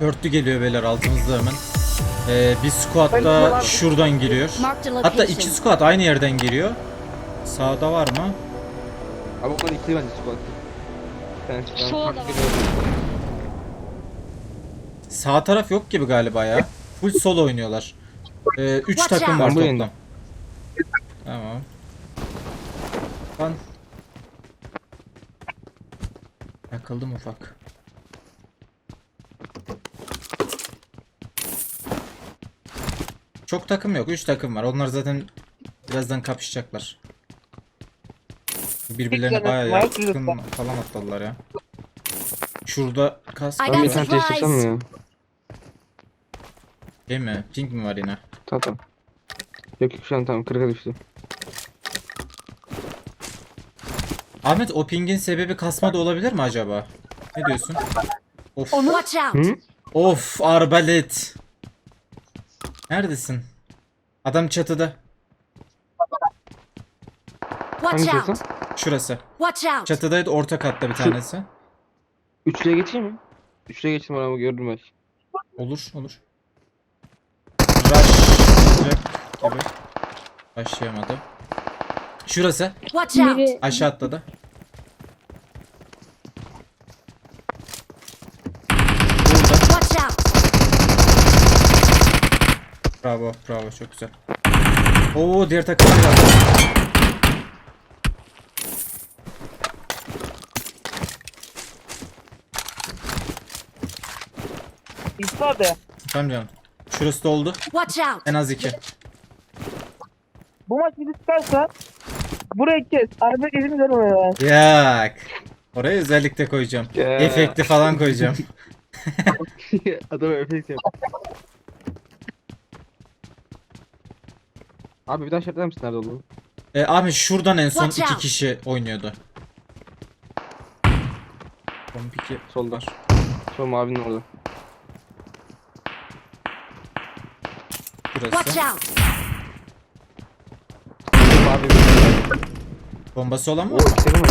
Dörtlü geliyor beyler altımızda hemen. Ee, bir squad da şuradan giriyor. Hatta iki squad aynı yerden giriyor. Sağda var mı? Abi onlar ikili bence. Ben ben ediyorum. Sağ taraf yok gibi galiba ya. Full solo oynuyorlar. Ee, üç Watch takım out. var toplam. Tamam. Lan. Yakıldım ufak. Çok takım yok. Üç takım var. Onlar zaten birazdan kapışacaklar. Birbirlerine bayağı yakın falan atladılar ya. Şurada kas I Ben bir tane yapsam mı ya? Değil mi? Pink mi var yine? Tamam tamam. Yok yok şu an tamam kırıka düştü. Ahmet o pingin sebebi kasma da olabilir mi acaba? Ne diyorsun? Of. Watch out! Hı? Of arbalet. Neredesin? Adam çatıda. Watch Hangi out! Şurası. Watch out! Çatıdaydı orta katta bir tanesi. Üçlüye geçeyim mi? Üçlüye geçtim ama gördüm ben. Olur olur. Rush gibi. Başlayamadı. Şurası. Watch out! Biri Aşağı atladı. Burada. Watch out! Bravo bravo çok güzel. Oo diğer takım geldi. İsa abi Tamam canım. Şurası da oldu. Watch out! En az iki. bu maç bizi çıkarsa burayı kes. Araba gezini görmüyor ben. Yak. Oraya özellikle koyacağım. Ya. Efekti falan koyacağım. Adam efekt yap. Abi bir daha şartlar mısın nerede olduğunu? E, abi şuradan en son Watch iki out. kişi oynuyordu. Son piki Solda. Sol mavinin orada. Watch burası. out! Mavi bir Bombası olan mı? İki takım var.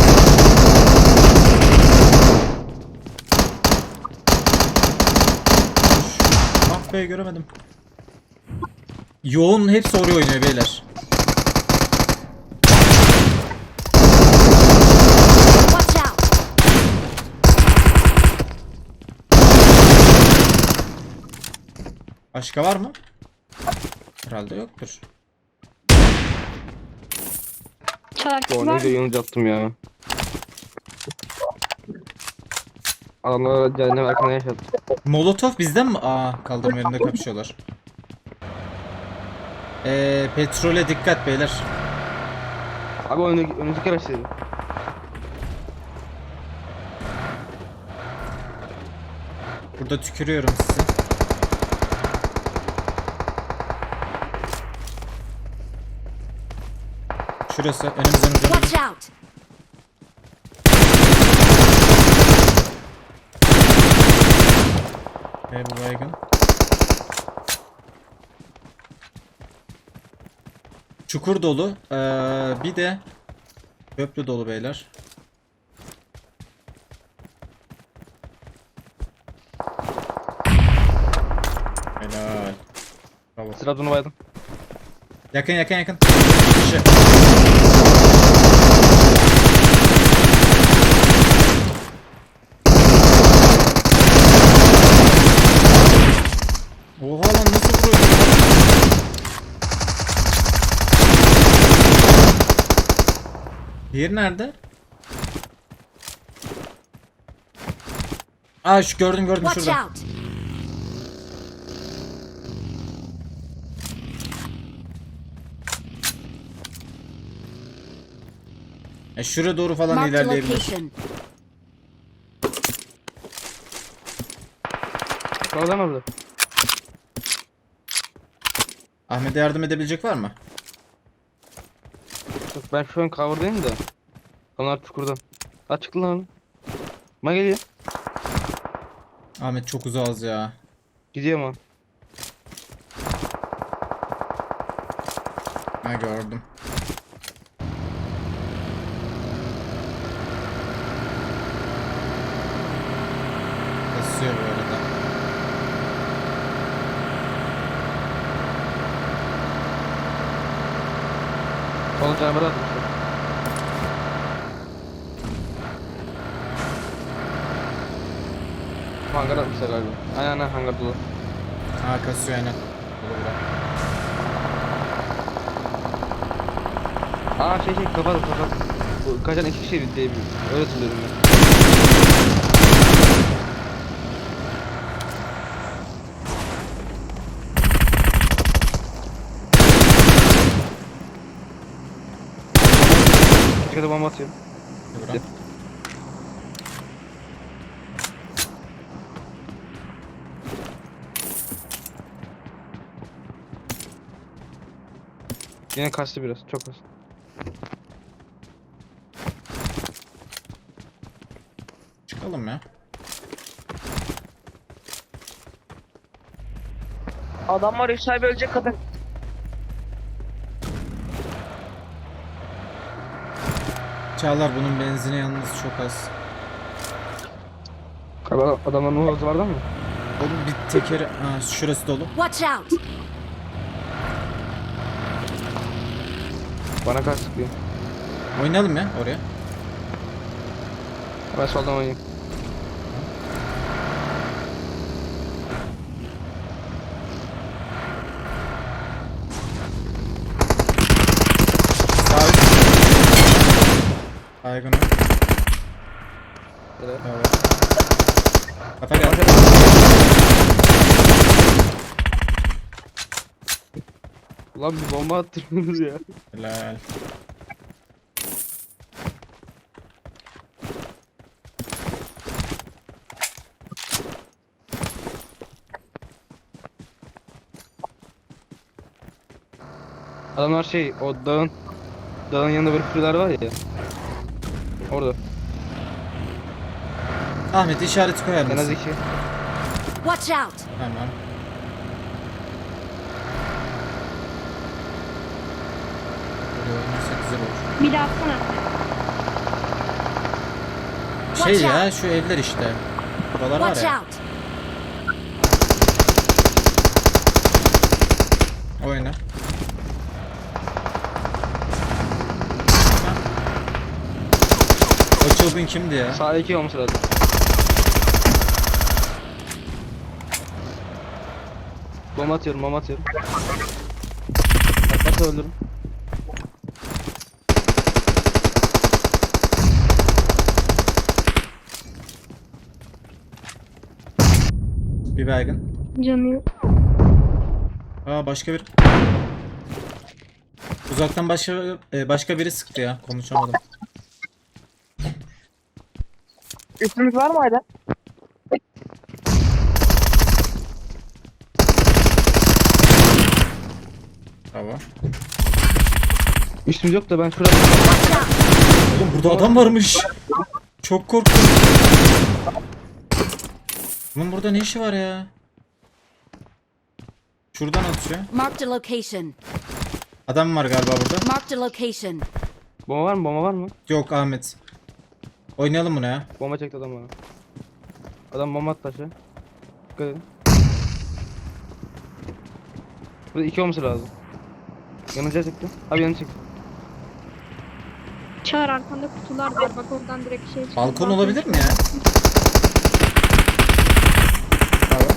Ah be göremedim. Yoğun hepsi oraya oynuyor beyler. Başka var mı? Herhalde yoktur. çarkçı Oo var. güzel yanıcı attım ya. Adamlara cehennem erken yaşattı. Molotov bizden mi? Aa kaldırma yerinde kapışıyorlar. Eee petrole dikkat beyler. Abi önü, önümüzdeki araçtaydı. Burada tükürüyorum sizi. Şurası önümüzden ucunda. Watch out! Ee, bu baygın. Çukur dolu. Ee, bir de köprü dolu beyler. Helal. Bravo. Sıra bunu baydım. Yakın yakın yakın. Kişi. Oha lan nasıl vuruyor? Diğeri nerede? Aa şu gördüm gördüm Watch şurada. out! E şuraya doğru falan Marked a ilerleyebilir. Sağdan orada. Ahmet'e yardım edebilecek var mı? Ben şu an cover'dayım da. Onlar çukurda. Ha çıktı lan. Ma geliyor. Ahmet çok uzağız ya. Gidiyor ama. Ha gördüm. Basıyor bu arada. Onu canavara atmışlar. Hangar atmışlar galiba. Aynen aynen hangar dolu. Ha kasıyor aynen. Dolu bura. Aa şey şey kapat kapat. Bu kaçan iki kişi diye bir öyle hatırlıyorum ben. Dikkat bomba atıyorum. Bura. Yine kastı biraz çok az. Çıkalım ya. Adam var sahibi ölecek kadın. Çağlar bunun benzini yalnız çok az. Adam, adamların hızı vardı mı? Oğlum bir tekeri... Ha şurası dolu. Watch out! Bana kaç sıkıyor. Oynayalım ya oraya. Ben soldan oynayayım. O. Evet. Evet. Kafa geldi. Ulan bir bomba attırdınız ya. Helal. Adamlar şey o dağın dağın yanında böyle kuleler var ya. Orada. Ahmet işareti koyar En az mısın? iki. Watch out! Tamam. Böyle oynarsak güzel olur. Bir daha atsana. Şey ya şu evler işte. Buralar var ya. Oyna. O çılgın kimdi ya? Sağ iki olması lazım. Bomba atıyorum, bomba atıyorum. Atlarsa öldürürüm. Bir baygın. Canı yok. Aa başka bir. Uzaktan başka e, başka biri sıktı ya. Konuşamadım. Üstümüz var mı hala? Bravo. Üstümüz yok da ben şurada! Oğlum burada adam varmış. Çok korktum. Bunun burada ne işi var ya? Şuradan atıyor. Marked a location. Adam var galiba burada. Marked a location. bomba var mı? Bomba var mı? Yok Ahmet. Oynayalım bunu ya. Bomba çekti adam bana. Adam bomba attı aşağı. Dikkat edin. Burada iki olması lazım. Yanıcıya çıktı. Abi yanı çıktı. Çağır arkanda kutular var. Bak oradan direkt şey çıkıyor. Balkon olabilir mi ya? Bravo.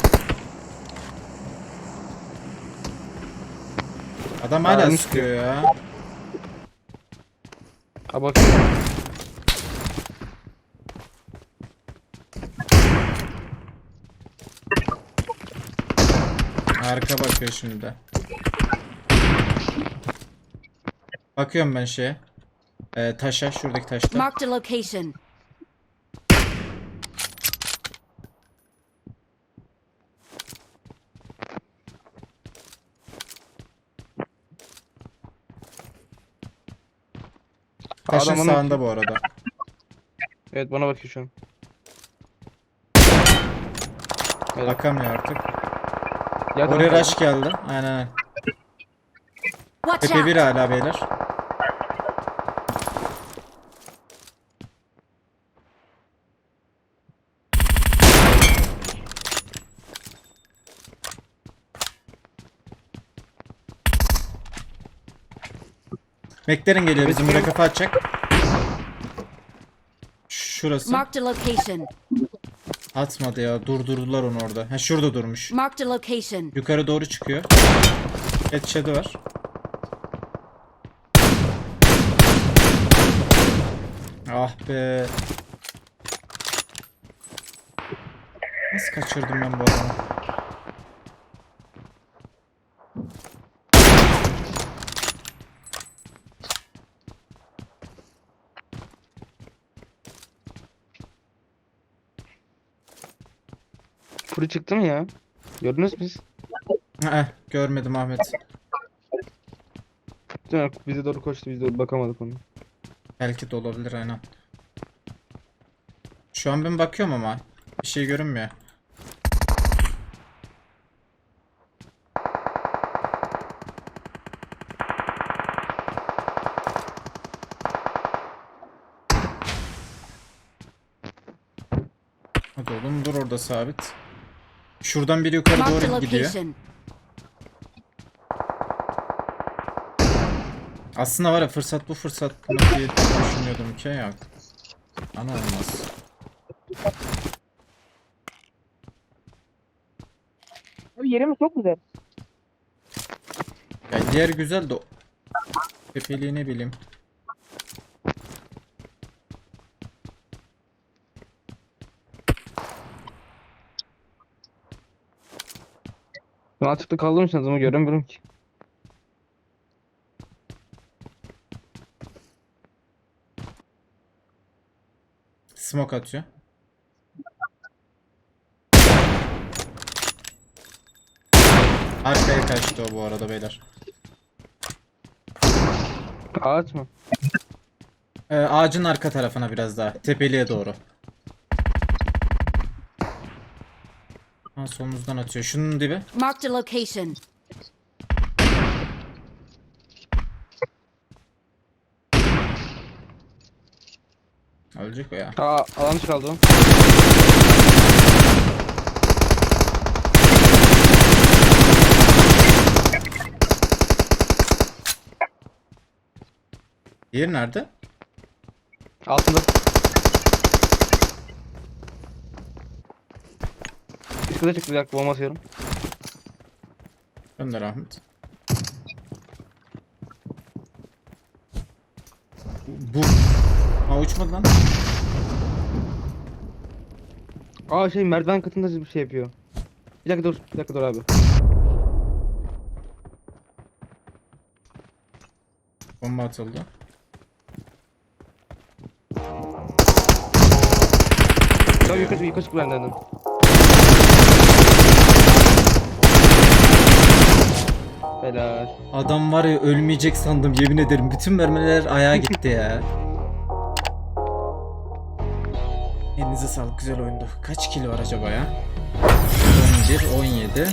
Adam hala Aa, sıkıyor ya. Ha bak. Arka bakıyor şimdi de. Bakıyorum ben şeye. Ee, taşa, şuradaki taşta. Marked a location. Taşın Adam sağında bu arada. Evet bana bakıyor şu an. Evet. Bakamıyor artık. Yer Oraya tarafı- rush geldi. Aynen aynen. Watch Tepe bir out! hala beyler. McLaren geliyor bizim buraya kafa atacak. Şurası. Marked a location. Atmadı ya. Durdurdular onu orada. Ha şurada durmuş. Marked a location. Yukarı doğru çıkıyor. Headshot'ı var. Ah be. Nasıl kaçırdım ben bu adamı? Furi çıktı mı ya? Gördünüz mü siz? Eh, görmedim Ahmet. Mi? Bize doğru koştu biz de bakamadık ona. Belki de olabilir aynen. Şu an ben bakıyorum ama bir şey görünmüyor. Hadi oğlum dur orada sabit. Şuradan biri yukarı doğru gidiyor. Aslında var ya fırsat bu fırsat diye düşünüyordum ki ya. Ana olmaz. Abi yerimiz çok güzel. Ya yer güzel de tepeliği ne bileyim. Açıkta için adamı göremiyorum ki. Smoke atıyor. Arkaya kaçtı o bu arada beyler. Ağaç mı? Ee, ağacın arka tarafına biraz daha. Tepeliğe doğru. Ha solumuzdan atıyor. Şunun dibi. Marked a location. Ölecek o ya. Aa alan o. Diğeri nerede? Altında. Üstüne çıktı bir dakika bomba atıyorum. Gönder Ahmet. Bu. Ha uçmadı lan. Aa şey merdiven katında bir şey yapıyor. Bir dakika dur, bir dakika dur abi. Bomba atıldı. Tamam yukarı yukarı çık benden Helal. Adam var ya ölmeyecek sandım yemin ederim. Bütün mermiler ayağa gitti ya. Elinize sağlık güzel oyundu. Kaç kilo var acaba ya? 11, 17.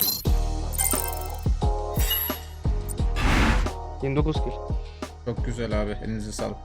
29 kill. Çok güzel abi elinize sağlık.